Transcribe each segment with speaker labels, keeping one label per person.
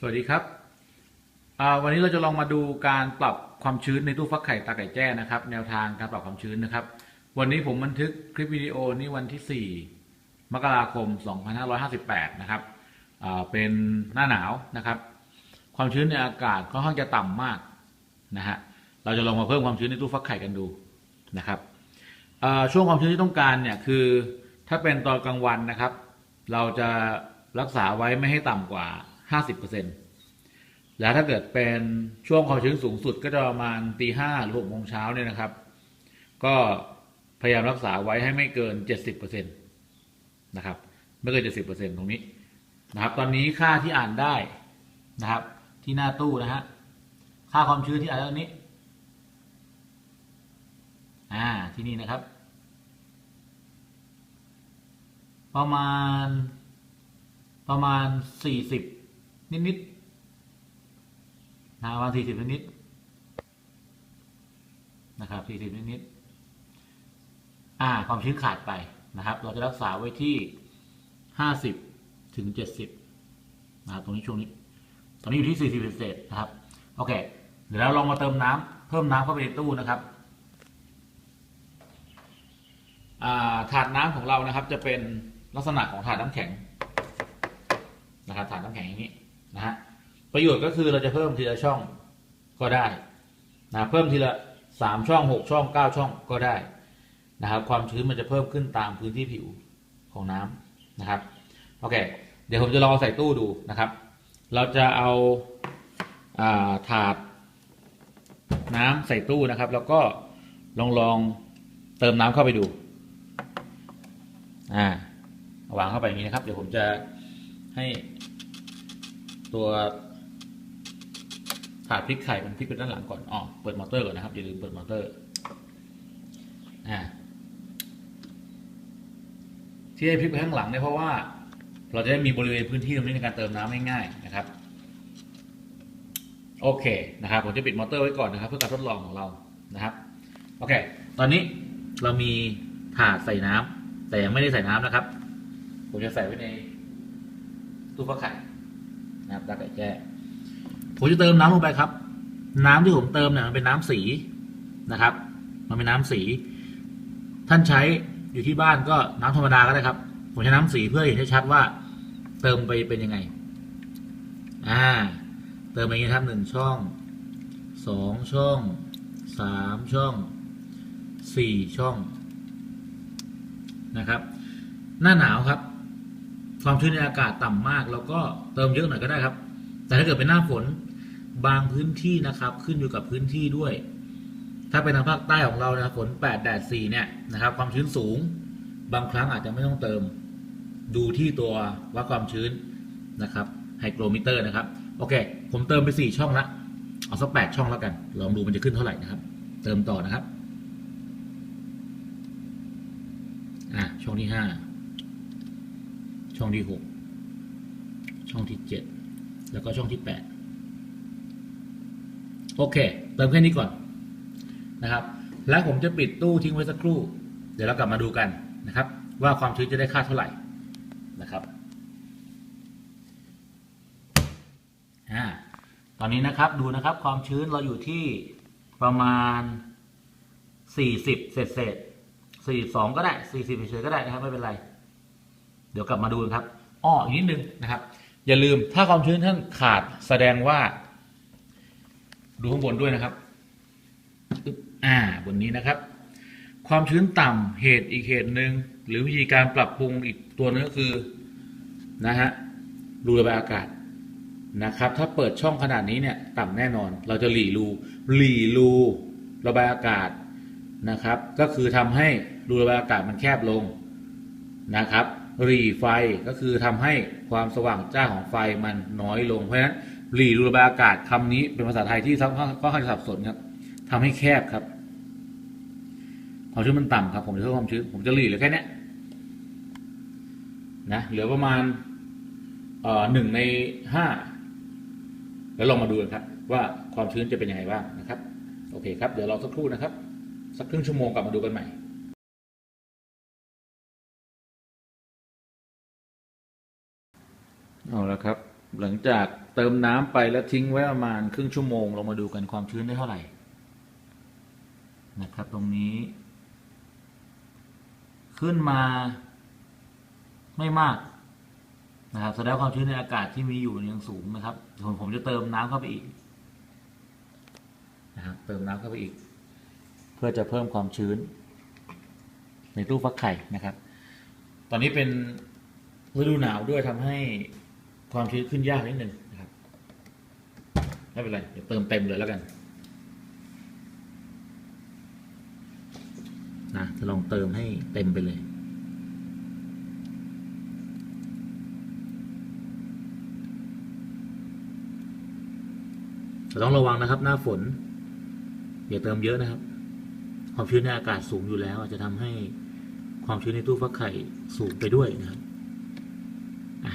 Speaker 1: สวัสดีครับ วันนี้เราจะลองมาดูการปรับความชื้นในตู้ฟักไข่ตาไก่แจ้นะครับ แนวทางการปรับความชื้นนะครับ วันนี้ผมบันทึกคลิปวิดีโอนี้วันที่ 4 มกราคม 2558 นะครับเป็นหน้าหนาวนะครับ ความชื้นในอากาศค่อนข้างจะต่ำมากนะฮะเราจะลองมาเพิ่มความชื้นในตู้ฟักไข่กันดูนะครับช่วงความชื้นที่ต้องการเนี่ยคือถ้าเป็นตอนกลางวันนะครับ เราจะรักษาไว้ไม่ให้ต่ำกว่า 50%แล้วถ้าเกิดเป็นช่วงความชื้นสูงสุดก็จะประมาณตีห้าหรือหกโมงเช้าเนี่ยนะครับ ก็พยายามรักษาไว้ให้ไม่เกิน70%นะครับ ไม่เกิน70%ตรงนี้นะครับ ตอนนี้ค่าที่อ่านได้นะครับ ที่หน้าตู้นะฮะค่าความชื้นที่อ่านได้ตรงนี้ อ่าที่นี่นะครับ ประมาณประมาณสี่สิบ นิดๆนะประมาณสี่สิบนิดๆนะครับสี่สิบนิดๆอ่า ความชื้นขาดไปนะครับ เราจะรักษาไว้ที่ห้าสิบถึงเจ็ดสิบนะครับตรงนี้ช่วงนี้ ตอนนี้อยู่ที่สี่สิบเศษนะครับ โอเค เดี๋ยวเราลองมาเติมน้ำเพิ่มน้ำเข้าไปในตู้นะครับอ่าถาดน้ำของเรานะครับจะเป็นลักษณะของถาดน้ำแข็งนะครับถาดน้ำแข็งอย่างนี้ นะฮะประโยชน์ก็คือเราจะเพิ่มทีละช่องก็ได้นะเพิ่มทีละสามช่องหกช่องเก้าช่องก็ได้นะครับ ความชื้นมันจะเพิ่มขึ้นตามพื้นที่ผิวของน้ำนะครับโอเคเดี๋ยวผมจะลองใส่ตู้ดูนะครับ เราจะเอาาถาดน้ำใส่ตู้นะครับ แล้วก็ลองลองเติมน้ำเข้าไปดูอ่าวางเข้าไปอย่างนี้นะครับ เดี๋ยวผมจะให้ ตัวถาดพลิกไข่มันพลิกไปด้านหลังก่อนอ๋อเปิดมอเตอร์ก่อนนะครับอย่าลืมเปิดมอเตอร์อ่าที่ให้พลิกไปข้างหลังเนี่ยเพราะว่า เราจะได้มีบริเวณพื้นที่ตรงนี้ในการเติมน้ำง่ายๆนะครับ โอเคนะครับผมจะปิดมอเตอร์ไว้ก่อนนะครับ เพื่อการทดลองของเรานะครับ โอเค ตอนนี้เรามีถาดใส่น้ำแต่ยังไม่ได้ใส่น้ำนะครับ ผมจะใส่ไว้ในตู้ฟักไข่ นะครับตาไก่แจ้ผมจะเติมน้ำลงไปครับ น้ำที่ผมเติมเนี่ยมันเป็นน้ำสีนะครับ มันเป็นน้ำสี ท่านใช้อยู่ที่บ้านก็น้ำธรรมดาก็ได้ครับผมใช้น้ำสีเพื่อเห็นได้ชัดว่า เติมไปเป็นยังไง อ่า เติมไปอย่างนี้ครับหนึ่งช่องสองช่องสามช่องสี่ช่องนะครับ หน้าหนาวครับ ความชื้นในอากาศต่ำมาก แล้วก็เติมเยอะหน่อยก็ได้ครับ แต่ถ้าเกิดเป็นหน้าฝนบางพื้นที่นะครับ ขึ้นอยู่กับพื้นที่ด้วย ถ้าเป็นทางภาคใต้ของเรานะฝน8แดด4เนี่ยนะครับ ความชื้นสูง บางครั้งอาจจะไม่ต้องเติม ดูที่ตัววัดความชื้นนะครับไฮโกรมิเตอร์นะครับ โอเค ผมเติมไป 4 ช่องละเอาสัก8ช่องแล้วกัน ลองดูมันจะขึ้นเท่าไหร่นะครับ เติมต่อนะครับ อะช่องที่5 ช่องที่หกช่องที่เจ็ดแล้วก็ช่องที่แปดโอเค เติมแค่นี้ก่อนนะครับ แล้วผมจะปิดตู้ทิ้งไว้สักครู่ เดี๋ยวเรากลับมาดูกันนะครับ ว่าความชื้นจะได้ค่าเท่าไหร่นะครับอ่าตอนนี้นะครับดูนะครับความชื้นเราอยู่ที่ประมาณ 40 เศษเศษ42 ก็ได้ 40เฉยๆก็ได้นะครับไม่เป็นไร ดี๋ยวกลับมาดูกันครับอ้ออีกนิดนึงนะครับ อย่าลืมถ้าความชื้นท่านขาดแสดงว่า ดูข้างบนด้วยนะครับอ่าบนนี้นะครับ ความชื้นต่ำเหตุอีกเหตุหนึ่งหรือวิธีการปรับปรุงอีกตัวนึงก็คือนะฮะรูระบายอากาศนะครับ ถ้าเปิดช่องขนาดนี้เนี่ยต่ำแน่นอน เราจะหลีรูหลีรูระบายอากาศนะครับ ก็คือทำให้รูระบายอากาศมันแคบลงนะครับ รีไฟก็คือทำให้ความสว่างจ้าของไฟมันน้อยลงเพราะฉะนั้นรีรูระบายอากาศคำนี้เป็นภาษาไทยที่ค่อนข้างจะสับสนครับทำให้แคบครับความชื้นมันต่ำครับ ผมจะเพิ่มความชื้นผมจะรีเหลือแค่นี้นะเหลือประมาณเอ่อหนึ่งในห้าแล้วลองมาดูกันครับ ว่าความชื้นจะเป็นยังไงบ้างนะครับ โอเคครับ เดี๋ยวเราสักครู่นะครับ สักครึ่งชั่วโมงกลับมาดูกันใหม่ เอาละครับ หลังจากเติมน้ำไปแล้วทิ้งไว้ประมาณครึ่งชั่วโมงเรามาดูกันความชื้นได้เท่าไหร่ นะครับ ตรงนี้ ขึ้นมาไม่มากนะครับแสดงความชื้นในอากาศที่มีอยู่ยังสูงนะครับผมผมจะเติมน้ำเข้าไปอีกนะครับเติมน้ำเข้าไปอีก เพื่อจะเพิ่มความชื้น ในตู้ฟักไข่นะครับ ตอนนี้เป็นฤดูหนาวด้วยทำให้ ความชื้นขึ้นยากนิดนึงนะครับไม่เป็นไรเดี๋ยวเติมเต็มเลยแล้วกันนะจะลองเติมให้เต็มไปเลยต่ต้องระวังนะครับ หน้าฝนอย่าเติมเยอะนะครับ ความชื้นในอากาศสูงอยู่แล้ว อาจจะทำให้ความชื้นในตู้ฟักไข่สูงไปด้วยนะครับอะ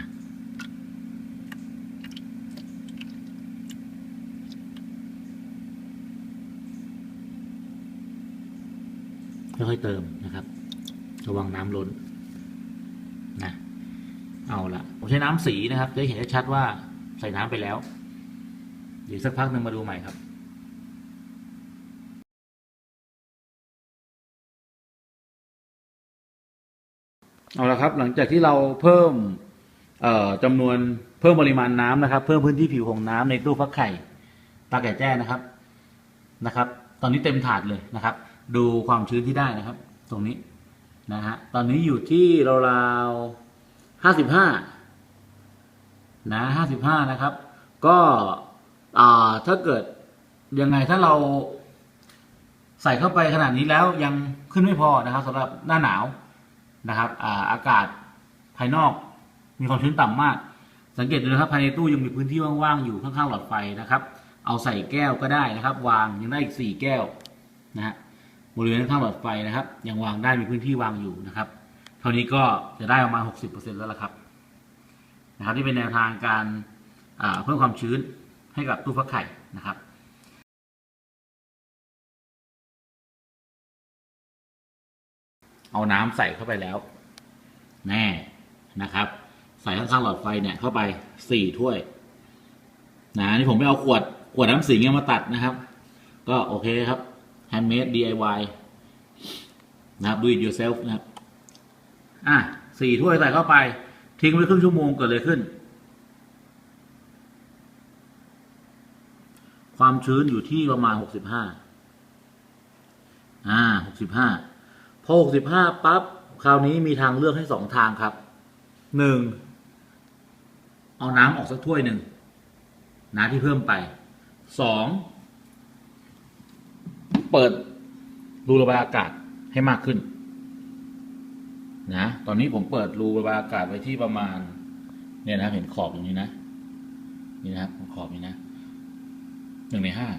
Speaker 1: ค่อยๆเติมนะครับ ระวังน้ำล้นนะเอาละผมใช้น้ำสีนะครับจะเห็นได้ชัดว่าใส่น้ำไปแล้ว เดี๋ยวสักพักหนึ่งมาดูใหม่ครับเอาละครับ หลังจากที่เราเพิ่มเอ่อจำนวนเพิ่มปริมาณน้ำนะครับ เพิ่มพื้นที่ผิวของน้ำในตู้ฟักไข่ปลาแก่แจ้นะครับนะครับ ตอนนี้เต็มถาดเลยนะครับ ดูความชื้นที่ได้นะครับ ตรงนี้นะฮะตอนนี้อยู่ที่ราวๆห้าสิบห้านะห้าสิบห้านะครับ ก็ถ้าเกิดยังไงถ้าเราใส่เข้าไปขนาดนี้แล้วยังขึ้นไม่พอนะครับสำหรับหน้าหนาวนะครับอาอากาศภายนอกมีความชื้นต่ำมาก สังเกตดูนะครับภายในตู้ยังมีพื้นที่ว่างๆอยู่ข้างๆหลอดไฟนะครับ เอาใส่แก้วก็ได้นะครับ วางยังได้อีกสี่แก้วนะฮะ บริเวณข้างหลอดไฟนะครับ ยังวางได้มีพื้นที่วางอยู่นะครับ เท่านี้ก็จะได้ประมาณ 60%แล้วละครับนะครับที่เป็นแนวทางการเพิ่มความชื้นให้กับตู้ฟักไข่นะครับเอาน้ำใส่เข้าไปแล้ว แน่นะครับ ใส่ข้างๆหลอดไฟเนี่ยเข้าไปสี่ถ้วยนะนี่ผมไปเอาขวดขวดน้ำสิงห์เนี่ยมาตัดนะครับ ก็โอเคครับ handmade DIY นะครับ do it yourself นะครับ อะสี่ถ้วยใส่เข้าไป ทิ้งไว้ครึ่งชั่วโมงเกิดเลยขึ้น ความชื้นอยู่ที่ประมาณหกสิบห้าอ่าหกสิบห้าพอหกสิบห้าปั๊บ คราวนี้มีทางเลือกให้สองทางครับหนึ่งเอาน้ำออกสักถ้วยหนึ่งน้ำที่เพิ่มไปสอง เปิดรูระบายอากาศให้มากขึ้น นะ ตอนนี้ผมเปิดรูระบายอากาศไว้ที่ประมาณ เนี่ยนะเห็นขอบตรงนี้นะ นี่นะครับขอบนี้นะหนึ่งในห้า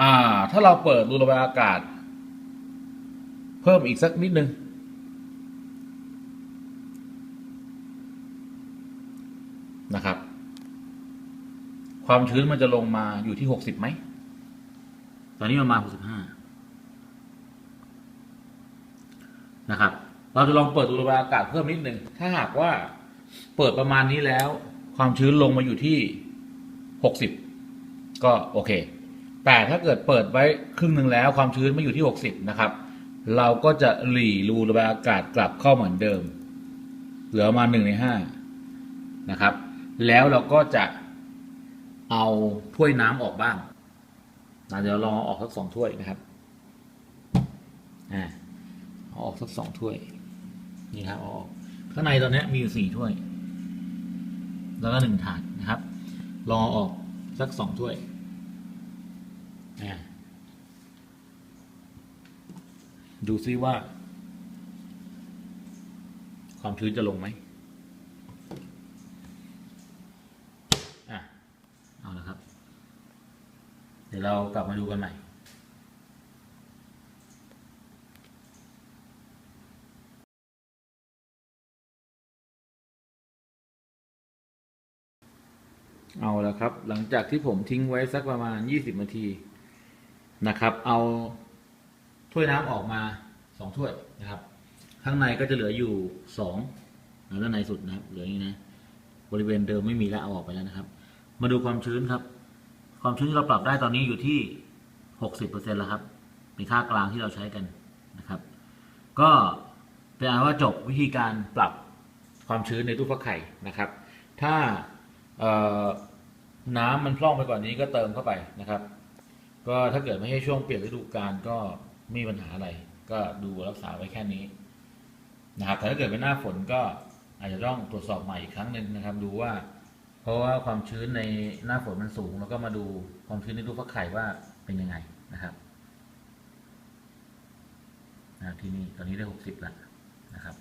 Speaker 1: อ่า ถ้าเราเปิดรูระบายอากาศ เพิ่มอีกสักนิดนึงนะครับ ความชื้นมันจะลงมาอยู่ที่หกสิบไหม ตอนนี้ประมาณหกสิบห้านะครับ เราจะลองเปิดระบายอากาศเพิ่มนิดหนึ่ง ถ้าหากว่าเปิดประมาณนี้แล้ว ความชื้นลงมาอยู่ที่หกสิบก็โอเค แต่ถ้าเกิดเปิดไว้ครึ่งหนึ่งแล้วความชื้นมาอยู่ที่หกสิบนะครับ เราก็จะหลีรูระบายอากาศกลับเข้าเหมือนเดิม เหลือมาหนึ่งในห้านะครับ แล้วเราก็จะเอาถ้วยน้ำออกบ้าง นะเดี๋ยวลองเอาออกสักสองถ้วยนะครับอ่าออกสักสองถ้วย นี่ครับเอาออก ข้างในตอนนี้มีอยู่สี่ถ้วย แล้วก็หนึ่งถาดนะครับ ลองเอาออกสักสองถ้วยอ่าดูซิว่า ความชื้นจะลงไหมอะ เอาละครับ เรากลับมาดูกันใหม่เอาละครับ หลังจากที่ผมทิ้งไว้สักประมาณ 20 นาทีนะครับ เอาถ้วยน้ำออกมาสองถ้วยนะครับ ข้างในก็จะเหลืออยู่สองด้านในสุดนะครับ เหลืออย่างนี้นะ บริเวณเดิมไม่มีแล้วเอาออกไปแล้วนะครับ มาดูความชื้นครับ ความชื้นที่เราปรับได้ตอนนี้อยู่ที่หกสิบเปอร์เซ็นแล้วครับ เป็นค่ากลางที่เราใช้กันนะครับ ก็เป็นอันว่าจบวิธีการปรับความชื้นในตู้ฟักไข่นะครับ ถ้าน้ำมันพร่องไปกว่านนี้ก็เติมเข้าไปนะครับ ก็ถ้าเกิดไม่ใช่ช่วงเปลี่ยนฤดูกาลก็ไม่มีปัญหาอะไร ก็ดูรักษาไว้แค่นี้นะครับแต่ถ้าเกิดเป็นหน้าฝนก็อาจจะต้องตรวจสอบใหม่อีกครั้งหนึ่งนะครับ ดูว่า เพราะว่าความชื้นในหน้าฝนมันสูง แล้วก็มาดูความชื้นในตู้ฟักไข่ว่าเป็นยังไงนะครับที่นี่ตอนนี้ได้หกสิบแล้วนะครับ